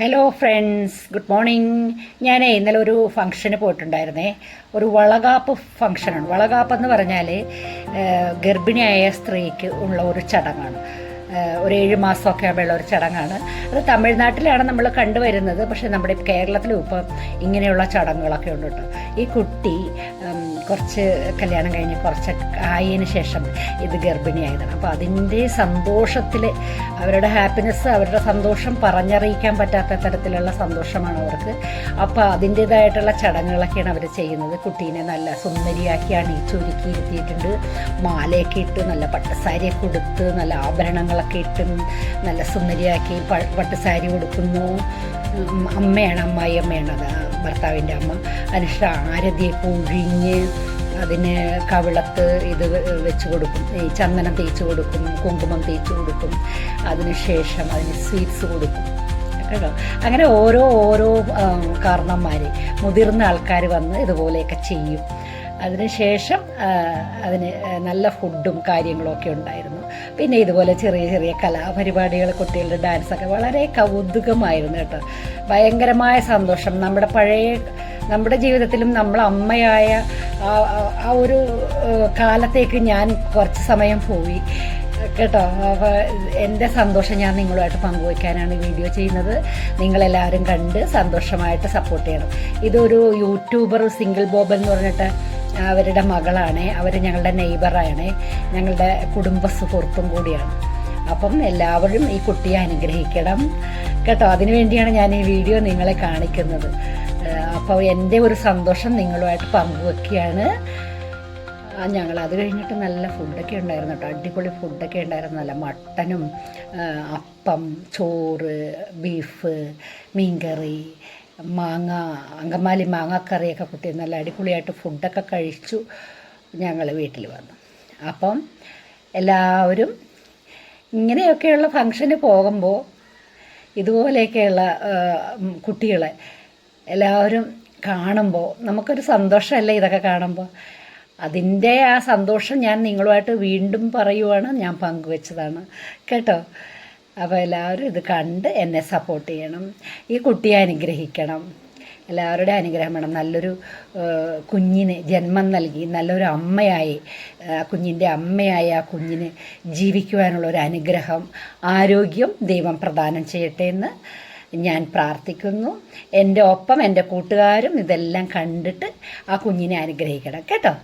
Hello friends good morning ഞാൻ ഇന്നലെ ഒരു ഫംഗ്ഷന് പോയിട്ടുണ്ടായിരുന്നേ. ഒരു വളകാപ്പ് ഫംഗ്ഷനാണ് വളകാപ്പ് എന്ന് പറഞ്ഞാൽ ഗർഭിണിയായ സ്ത്രീക്ക് ഉള്ള ഒരു ചടങ്ങാണ്. ഒരു ഏഴ് മാസമൊക്കെ ആകുമ്പോൾ ഒരു ചടങ്ങാണ്. അത് തമിഴ്നാട്ടിലാണ് നമ്മൾ കണ്ടുവരുന്നത്. പക്ഷേ നമ്മുടെ കേരളത്തിലും ഇപ്പം ഇങ്ങനെയുള്ള ചടങ്ങുകളൊക്കെ ഉണ്ട് ഈ കുട്ടി കുറച്ച് കല്യാണം കഴിഞ്ഞ് കുറച്ച് ആയതിനു ശേഷം ഇത് ഗർഭിണിയായതാണ്. അപ്പോൾ അതിന്റെ സന്തോഷത്തിൽ അവരുടെ ഹാപ്പിനെസ് അവരുടെ സന്തോഷം പറഞ്ഞറിയിക്കാൻ പറ്റാത്ത തരത്തിലുള്ള സന്തോഷമാണ് അവർക്ക്. അപ്പോൾ അതിന്റേതായിട്ടുള്ള ചടങ്ങുകളൊക്കെയാണ് അവർ ചെയ്യുന്നത്. കുട്ടീനെ നല്ല സുന്ദരിയാക്കി അണിയിച്ചൊരുക്കി ഇരുത്തിയിട്ടുണ്ട്. മാലയൊക്കെ ഇട്ട് നല്ല പട്ടുസാരിയൊക്കെ കൊടുത്ത് നല്ല ആഭരണങ്ങളൊക്കെ ഇട്ടും നല്ല സുന്ദരിയാക്കി പട്ടസാരി ഉം, അമ്മയാണ് അമ്മായി അമ്മയാണ് അത് ഭർത്താവിന്റെ അമ്മ. അതിനുശേഷം ആരതിയെ ഒഴിഞ്ഞ് അതിന് കവിളത്ത് ഇത് വെച്ച് കൊടുക്കും ഈ ചന്ദനം തേച്ച് കൊടുക്കും കുങ്കുമം തേച്ച് കൊടുക്കും. അതിനുശേഷം അതിന് സ്വീറ്റ്സ് കൊടുക്കും. കേട്ടോ? അങ്ങനെ ഓരോ ഓരോ കാരണന്മാർ മുതിർന്ന ആൾക്കാർ വന്ന് ഇതുപോലെയൊക്കെ ചെയ്യും. അതിനുശേഷം അതിന് നല്ല ഫുഡും കാര്യങ്ങളൊക്കെ ഉണ്ടായിരുന്നു. പിന്നെ ഇതുപോലെ ചെറിയ ചെറിയ കലാപരിപാടികൾ കുട്ടികളുടെ ഡാൻസൊക്കെ വളരെ കൗതുകമായിരുന്നു കേട്ടോ. ഭയങ്കരമായ സന്തോഷം. നമ്മുടെ പഴയ നമ്മുടെ ജീവിതത്തിലും നമ്മൾ അമ്മയായ ആ- ഒരു കാലത്തേക്ക് ഞാൻ കുറച്ച് സമയം പോയി. കേട്ടോ എന്റെ സന്തോഷം ഞാൻ നിങ്ങളുമായിട്ട് പങ്കുവയ്ക്കാനാണ് വീഡിയോ ചെയ്യുന്നത്. നിങ്ങളെല്ലാവരും കണ്ട് സന്തോഷമായിട്ട് സപ്പോർട്ട് ചെയ്യണം. ഇതൊരു യൂട്യൂബർ സിംഗിൾ ബോബൻ എന്ന് പറഞ്ഞിട്ട് അവരുടെ മകളാണ് അവർ ഞങ്ങളുടെ നെയ്ബറാണ് ഞങ്ങളുടെ കുടുംബ സുഹൃത്തും കൂടിയാണ്. അപ്പം എല്ലാവരും ഈ കുട്ടിയെ അനുഗ്രഹിക്കണം. കേട്ടോ അതിനു വേണ്ടിയാണ് ഞാൻ ഈ വീഡിയോ നിങ്ങളെ കാണിക്കുന്നത്. അപ്പോൾ എന്റെ ഒരു സന്തോഷം നിങ്ങളുമായിട്ട് പങ്കുവെക്കുകയാണ്. ഞങ്ങൾ അത് കഴിഞ്ഞിട്ട് നല്ല ഫുഡൊക്കെ ഉണ്ടായിരുന്നു കേട്ടോ. അടിപൊളി ഫുഡൊക്കെ ഉണ്ടായിരുന്നു. നല്ല മട്ടനും അപ്പം ചോറ് ബീഫ് മീൻകറി മാങ്ങ അങ്കമാലി മാങ്ങാക്കറിയൊക്കെ കുട്ടി നല്ല അടിപൊളിയായിട്ട് ഫുഡൊക്കെ കഴിച്ചു ഞങ്ങൾ വീട്ടിൽ വന്നു. അപ്പം എല്ലാവരും ഇങ്ങനെയൊക്കെയുള്ള ഫങ്ഷന് പോകുമ്പോൾ ഇതുപോലെയൊക്കെയുള്ള കുട്ടികളെ എല്ലാവരും കാണുമ്പോൾ നമുക്കൊരു സന്തോഷമല്ലേ ഇതൊക്കെ കാണുമ്പോൾ അതിന്റെ ആ സന്തോഷം ഞാൻ നിങ്ങളുമായിട്ട് വീണ്ടും പറയുവാണ് ഞാൻ പങ്കുവെച്ചതാണ്. കേട്ടോ? അപ്പോൾ എല്ലാവരും ഇത് കണ്ട് എന്നെ സപ്പോർട്ട് ചെയ്യണം. ഈ കുട്ടിയെ അനുഗ്രഹിക്കണം. എല്ലാവരുടെ അനുഗ്രഹം വേണം. നല്ലൊരു കുഞ്ഞിന് ജന്മം നൽകി നല്ലൊരു അമ്മയായി കുഞ്ഞിന്റെ അമ്മയായി ആ കുഞ്ഞിന് ജീവിക്കുവാനുള്ള ഒരു അനുഗ്രഹം ആരോഗ്യം ദൈവം പ്രദാനം ചെയ്യട്ടെ എന്ന് ഞാൻ പ്രാർത്ഥിക്കുന്നു. എന്റെ ഒപ്പം എന്റെ കൂട്ടുകാരും ഇതെല്ലാം കണ്ടിട്ട് ആ കുഞ്ഞിനെ അനുഗ്രഹിക്കണം. കേട്ടോ?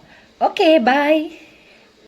Okay bye.